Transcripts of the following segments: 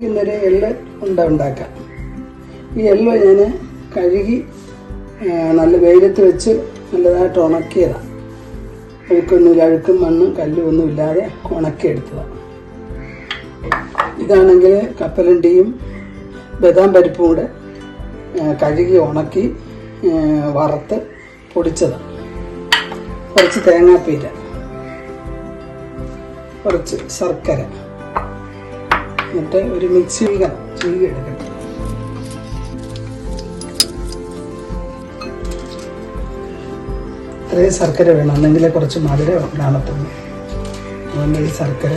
നമുക്കൊന്നൊരു എള്ള് ഉണ്ട ഉണ്ടാക്കാം. ഈ എള്ള് ഞാൻ കഴുകി നല്ല വെയിലത്ത് വെച്ച് നല്ലതായിട്ട് ഉണക്കിയതാണ് അഴുക്കൊന്നുമില്ല അഴുക്കും മണ്ണും കല്ലും ഒന്നും ഇല്ലാതെ ഉണക്കിയെടുത്തതാണ് ഇതാണെങ്കിൽ കപ്പലണ്ടിയും ബദാം പരിപ്പും കൂടെ കഴുകി ഉണക്കി വറുത്ത് പൊടിച്ചതാണ് കുറച്ച് തേങ്ങാപ്പീര കുറച്ച് ശർക്കര. എന്നിട്ട് ഒരു മിക്സ് ചെയ്യുക ചെയ്യുക എടുക്കണം ഇത്രയും ശർക്കര വേണം. എന്നെങ്കിലേ കുറച്ച് മധുരം കാണത്തുള്ളൂ. അതുകൊണ്ട് ഈ ശർക്കര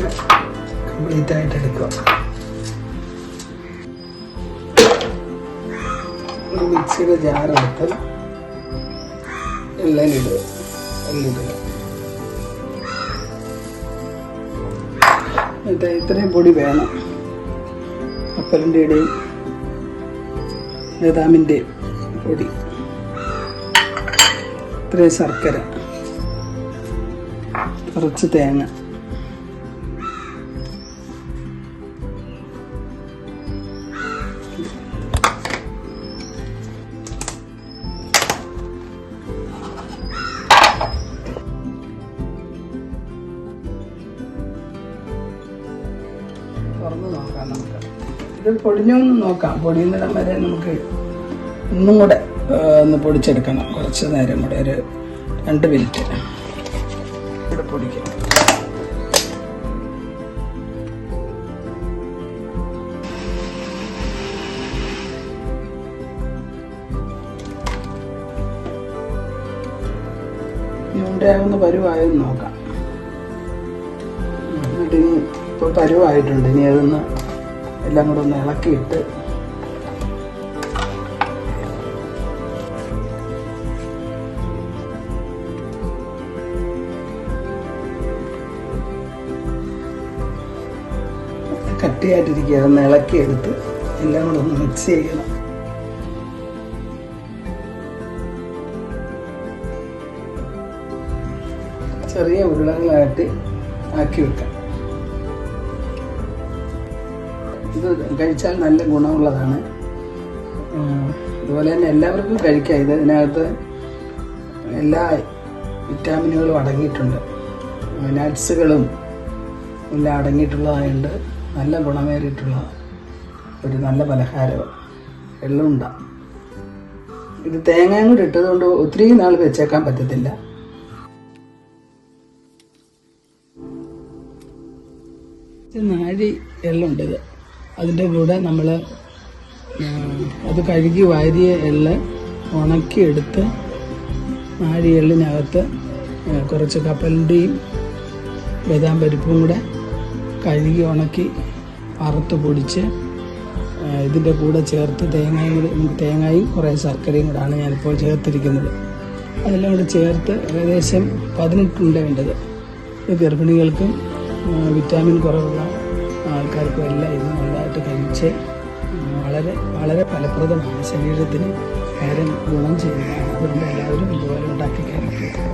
കംപ്ലീറ്റ് ആയിട്ട് എടുക്കുക. മിക്സിയുടെ ജാറെടുത്ത് എല്ലാം ഇടുക. എല്ലിടുക എന്നിട്ട് ഇത്രയും പൊടി വേണം. കപ്പലിന്റെയും ബദാമിന്റെയും പൊടി. ഇത്രയും ശർക്കര. കുറച്ച് തേങ്ങ. തുറന്ന് നോക്കാം നമുക്ക്. ഇത് പൊടിഞ്ഞൊന്ന് നോക്കാം. പൊടിയുന്നിടം വരെ നമുക്ക് ഒന്നും കൂടെ ഒന്ന് പൊടിച്ചെടുക്കണം. കുറച്ച് നേരം കൂടെ ഒരു രണ്ട് മിനിറ്റ്. ഇവിടെ പൊടിക്കാം. ഇനി ഉണ്ടാകുന്ന പരുവായെന്ന് നോക്കാം. ഇപ്പൊ പരുവായിട്ടുണ്ട്. ഇനി അതൊന്ന് എല്ലാം കൂടെ ഒന്ന് ഇളക്കിയിട്ട് കട്ടിയായിട്ടിരിക്കുക അതൊന്ന് ഇളക്കിയെടുത്ത് എല്ലാം കൂടെ ഒന്ന് മിക്സ് ചെയ്യണം. ചെറിയ ഉരുളകളായിട്ട് ആക്കി വെക്കാം. ഇത് കഴിച്ചാൽ നല്ല ഗുണമുള്ളതാണ്. അതുപോലെ തന്നെ എല്ലാവർക്കും കഴിക്കാം. ഇത് ഇതിനകത്ത് എല്ലാ വിറ്റാമിനുകളും അടങ്ങിയിട്ടുണ്ട്. നട്സുകളും എല്ലാം അടങ്ങിയിട്ടുള്ളതായതുകൊണ്ട് നല്ല ഗുണമേറിയിട്ടുള്ള ഒരു നല്ല പലഹാരമാണ് എള്ളുണ്ട ഇത് തേങ്ങയും കൂടി ഇട്ടതുകൊണ്ട് ഒത്തിരി നാൾ വെച്ചേക്കാൻ പറ്റത്തില്ല. നാഴി എള്ളുണ്ട് ഇത്. അതിന്റെ കൂടെ നമ്മൾ അത് കഴുകി വാരിയ എള്ള് ഉണക്കിയെടുത്ത് നാഴി എള്ളിനകത്ത് കുറച്ച് കപ്പലിന്റെയും ബദാം പരിപ്പും കൂടെ കഴുകി ഉണക്കി വറുത്ത് പൊടിച്ച് ഇതിന്റെ കൂടെ ചേർത്ത് തേങ്ങയും കൂടി തേങ്ങയും കുറേ ശർക്കരയും കൂടാണ് ഞാനിപ്പോൾ ചേർത്തിരിക്കുന്നത്. അതെല്ലാം കൂടി ചേർത്ത് ഏകദേശം പതിനെട്ടുണ്ട വേണ്ടത് ഗർഭിണികൾക്കും വിറ്റാമിൻ കുറവുള്ള ആൾക്കാർക്കും എല്ലാം ഇത് നല്ലതായിട്ട് കഴിച്ച് വളരെ വളരെ ഫലപ്രദമാണ് ശരീരത്തിന്. ഏറെ ഗുണം ചെയ്യുന്നതാണ് അതുകൊണ്ട് എല്ലാവരും ഇതുപോലെ ഉണ്ടാക്കി കഴിക്കുക.